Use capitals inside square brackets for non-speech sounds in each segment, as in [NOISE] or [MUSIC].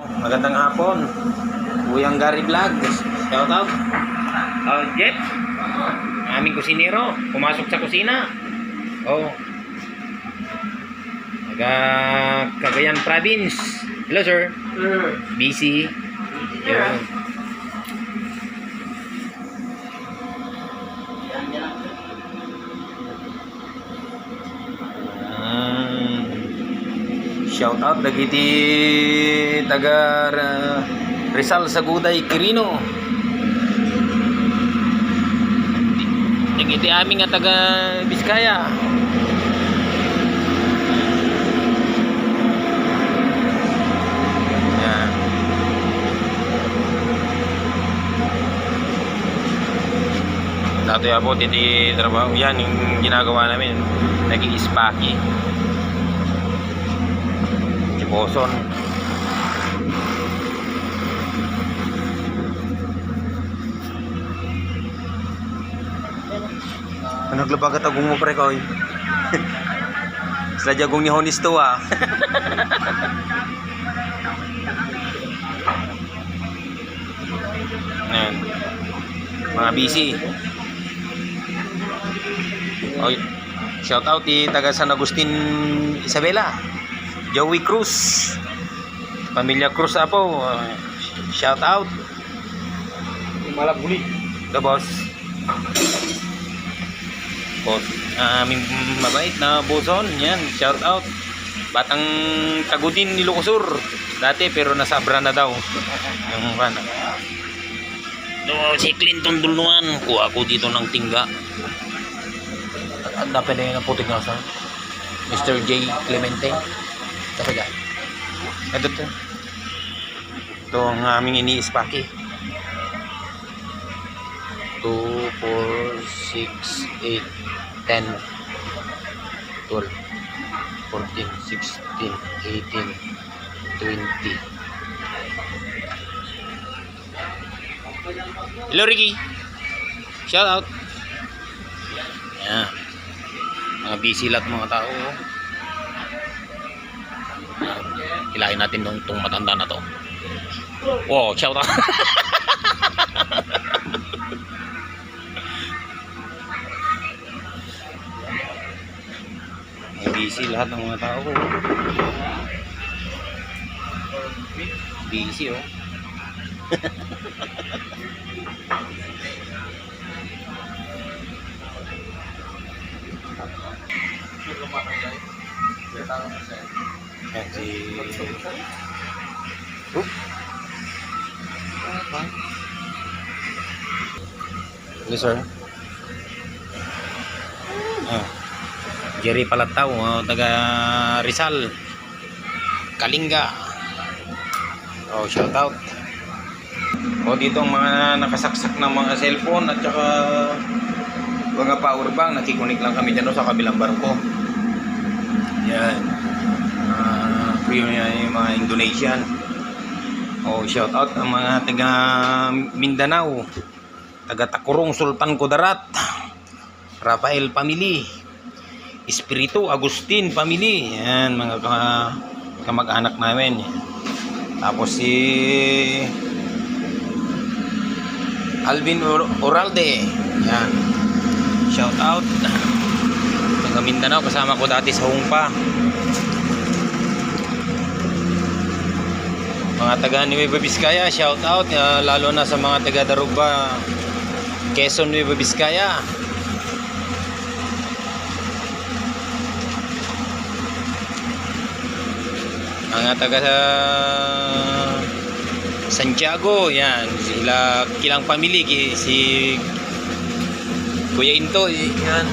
Magandang hapon. Kuyang Gary Vlog. Shout out. Oh, Jeff. Aming kusinero. Pumasok sa kusina. Oh. Taga Cagayan Province. Hello, sir. Busy. Yun. Ah. Shout out dagiti taga uh, Rizal Saguday Quirino. Dagiti aming nga taga Biskaya. Yan. Dati po titi trabaho yan yung ginagawa namin naging si Boson ano naglabagat agong mo pre koy [LAUGHS] sila jagong ni Honis to ah [LAUGHS] Ayan. mga busy Oy, shout out di taga San Agustin Isabela. Joey Cruz. Pamilya Cruz apo. uh, shout out. Malabuli. The boss. Boss. Aming mabait na boson. Yan, shout out. Batang Tagudin ni Lucosur. Dati pero nasabra na daw. Yung kan. Do si Clinton Duluan. Kuha ko dito ng tingga. Ang dapat na yun ang putik nga sa Mr. J. Clemente. Tapos yan. Ito to. Ito ang aming iniispaki. 2, 4, 6, 8, 10, 12, 14, 16, 18, 20. Hello Ricky. Shout out. Yan. Mga busy lahat mga tao. oh. Hilahin natin nung tong matanda na to. Wow, shout out. [LAUGHS] Busy lahat ng mga tao. Busy oh. [LAUGHS] Oop. Yes, sir. Ah. Jerry Palataw, oh, taga Rizal. Kalinga. Oh, shout out. O dito ang mga nakasaksak ng mga cellphone at saka mga power bank, nakikunik lang kami dyan oh, sa kabilang barko. Yan. Uh, yun yung mga Indonesian. Oh, shout out ang mga taga Mindanao. Taga Takurong Sultan Kudarat. Rafael Family. Espiritu Agustin Family. Yan mga ka, kamag-anak namin. Tapos si Alvin Or- Oralde. Yan. Shout out. Taga Mindanao kasama ko dati sa Hungpa. Mga taga Nueva Vizcaya, shout out uh, lalo na sa mga taga Daruba, Quezon, Nueva Vizcaya. Mga taga sa Santiago, yan, sila kilang pamilya, ki- si Kuya Into, yan.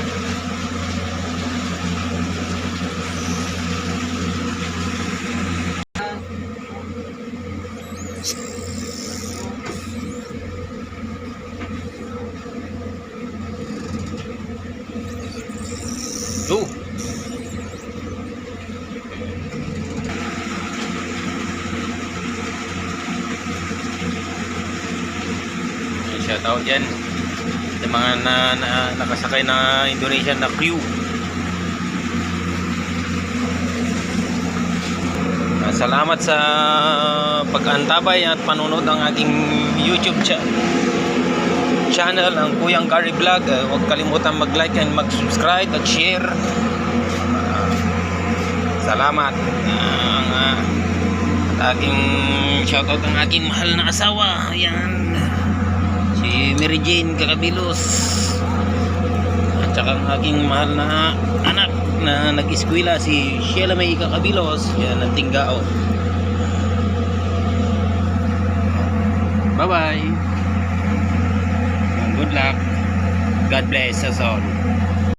Go! Shout out yan sa mga na, na, nakasakay na Indonesian na crew. Ah, Salamat sa pag-antabay at panunod ng ating YouTube cha- channel, ang Kuyang Gary Vlog. Uh, huwag kalimutan mag-like and mag-subscribe at share. Ah, salamat. Ang ah, at aking shoutout ang aking mahal na asawa. Ayan. Si Mary Jane Kakabilos. At saka ang aking mahal na anak na nag-eskwela si Sheila May Kakabilos. Yan ang tinggao. Bye-bye. Good luck. God bless us all.